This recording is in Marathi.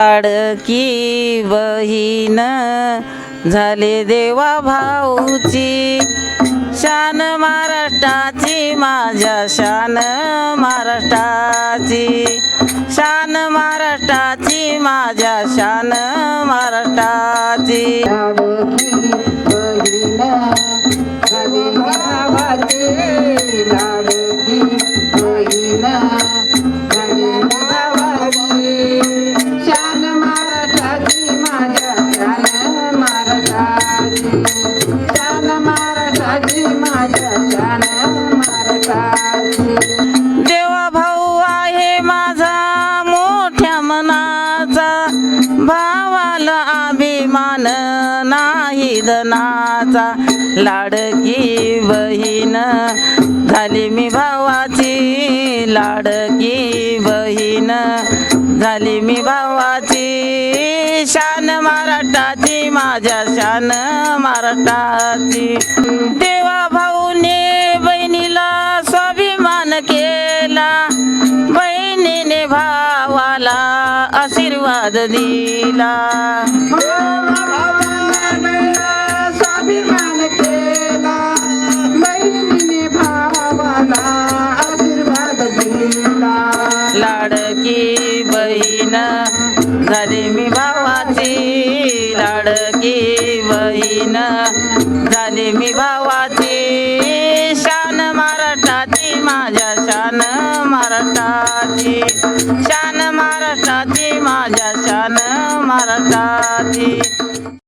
लाडकी बहीण झाले देवा भाऊची. शान महाराष्ट्राची माझ्या शान महाराष्ट्राची. शान महाराष्ट्राची माझ्या शान महाराष्ट्राची. भावाला अभिमान नाही धनाचा लाडकी बहीण झाली मी भावाची. लाडकी बहीण झाली मी भावाची. शान महाराष्ट्राची माझ्या शान महाराष्ट्राची. आशीर्वाद दिला. स्वाभिमान केला. बहिणीने भावाला आशीर्वाद दिला. लाडकी बहीण झाली मी भावाची. लाडकी बहीण झाली मी भावाची. महाराष्ट्राची शान महाराष्ट्राची माझ्या शान महाराष्ट्राची.